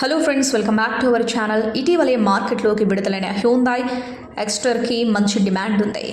Hello friends welcome back to our channel ఇటీవలే మార్కెట్లోకి విడుదలైన హ్యూందాయ్ ఎక్స్టర్కి మంచి డిమాండ్ ఉంది.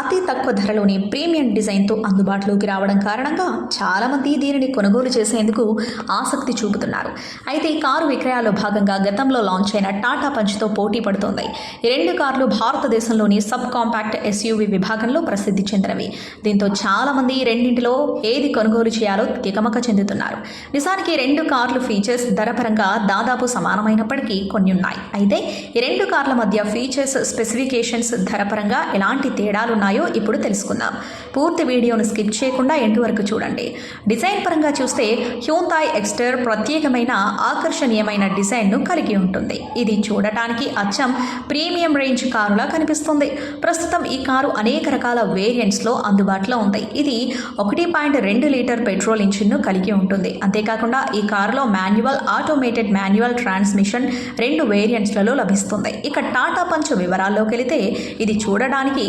అతి తక్కువ ధరలోని ప్రీమియం డిజైన్తో అందుబాటులోకి రావడం కారణంగా చాలామంది దీనిని కొనుగోలు చేసేందుకు ఆసక్తి చూపుతున్నారు. అయితే ఈ కారు విక్రయాల్లో భాగంగా గతంలో లాంచ్ అయిన టాటా పంచ్తో పోటీ పడుతోంది. రెండు కార్లు భారతదేశంలోని సబ్ కాంపాక్ట్ ఎస్యూవి విభాగంలో ప్రసిద్ధి చెందినవి. దీంతో చాలామంది రెండింటిలో ఏది కొనుగోలు చేయాలో తికమక చెందుతున్నారు. నిజానికి రెండు కార్లు ఫీచర్స్ ధరపరంగా దాదాపు సమానమైనప్పటికీ కొన్ని ఉన్నాయి. అయితే ఈ రెండు కార్ల మధ్య ఫీచర్స్ స్పెసిఫికేషన్స్ ధరపరంగా ఎలాంటి తేడాలు ఉన్నాయో ఇప్పుడు తెలుసుకుందాం. పూర్తి వీడియోను స్కిప్ చేయకుండా ఎండు వరకు చూడండి. డిజైన్ పరంగా చూస్తే హ్యూంతాయ్ ఎక్స్టర్ ప్రత్యేకమైన ఆకర్షణీయమైన డిజైన్ను కలిగి ఉంటుంది. ఇది చూడటానికి అచ్చం ప్రీమియం రేంజ్ కారులా కనిపిస్తుంది. ప్రస్తుతం ఈ కారు అనేక రకాల వేరియంట్స్లో అందుబాటులో ఉంది. ఇది ఒకటి పాయింట్ రెండు లీటర్ పెట్రోల్ ఇంజిన్ను కలిగి ఉంటుంది. అంతేకాకుండా ఈ కారులో మాన్యువల్ ఆటోమేటెడ్ మాన్యువల్ ట్రాన్స్మిషన్ రెండు వేరియంట్స్లలో లభిస్తుంది. ఇక టాటా పంచ్ వివరాల్లోకి వెళితే ఇది చూడడానికి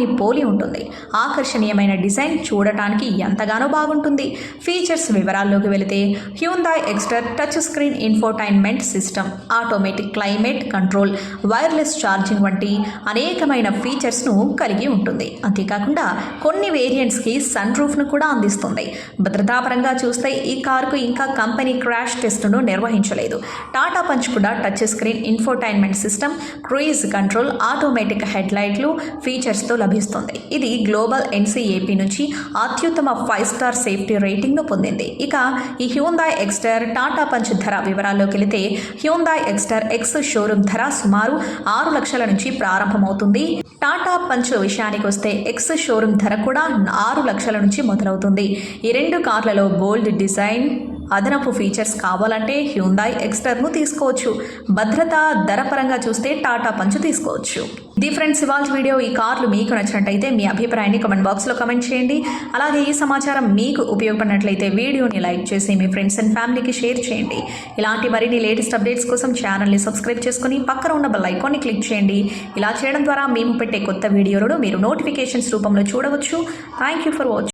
ఎస్యూవీని పోలి ఉంటుంది. ఆకర్షణీయమైన డిజైన్ చూడటానికి ఎంతగానో బాగుంటుంది. ఫీచర్స్ వివరాల్లోకి వెళితే Hyundai Exter touch screen infotainment system automatic climate control wireless charging వంటి అనేకమైన ఫీచర్స్ను కలిగి ఉంటుంది. అంతేకాకుండా కొన్ని వేరియంట్స్కి సన్ రూఫ్ను కూడా అందిస్తుంది. భద్రతాపరంగా చూస్తే ఈ కారుకు ఇంకా కంపెనీ క్రాష్ టెస్టును నిర్వహించలేదు. టాటా పంచ్ కూడా touch screen infotainment system cruise control automatic హెడ్లైట్లు ఫీచర్స్తో ఫీచర్స్తో లభిస్తుంది. ఇది గ్లోబల్ ఎన్సీఏపీ నుంచి అత్యుత్తమ ఫైవ్ స్టార్ సేఫ్టీ రేటింగ్ను పొందింది. ఇక ఈ హ్యూందాయ్ ఎక్స్టర్ టాటా పంచ్ ధర వివరాల్లోకి వెళితే హ్యూందాయ్ ఎక్స్టర్ ఎక్స్ షోరూమ్ ధర సుమారు ఆరు లక్షల నుంచి ప్రారంభమవుతుంది. టాటా పంచ్ విషయానికి వస్తే ఎక్స్ షోరూమ్ ధర కూడా ఆరు లక్షల నుంచి మొదలవుతుంది. ఈ రెండు కార్లలో బోల్డ్ డిజైన్ అదనపు ఫీచర్స్ కావాలంటే హ్యూందాయ్ ఎక్స్టర్ను తీసుకోవచ్చు. భద్రత ధర పరంగా చూస్తే టాటా పంచ్ తీసుకోవచ్చు. ది ఫ్రెండ్స్ ఇవాళ వీడియో ఈ కార్లు మీకు నచ్చినట్టయితే మీ అభిప్రాయాన్ని కమెంట్ బాక్స్లో కమెంట్ చేయండి. అలాగే ఈ సమాచారం మీకు ఉపయోగపడినట్లయితే వీడియోని లైక్ చేసి మీ ఫ్రెండ్స్ అండ్ ఫ్యామిలీకి షేర్ చేయండి. ఇలాంటి మరిన్ని లేటెస్ట్ అప్డేట్స్ కోసం ఛానల్ని సబ్స్క్రైబ్ చేసుకుని పక్కన ఉన్న బెల్ ఐకాన్ని క్లిక్ చేయండి. ఇలా చేయడం ద్వారా మేము పెట్టే కొత్త వీడియోలను మీరు నోటిఫికేషన్స్ రూపంలో చూడవచ్చు. Thank you for watching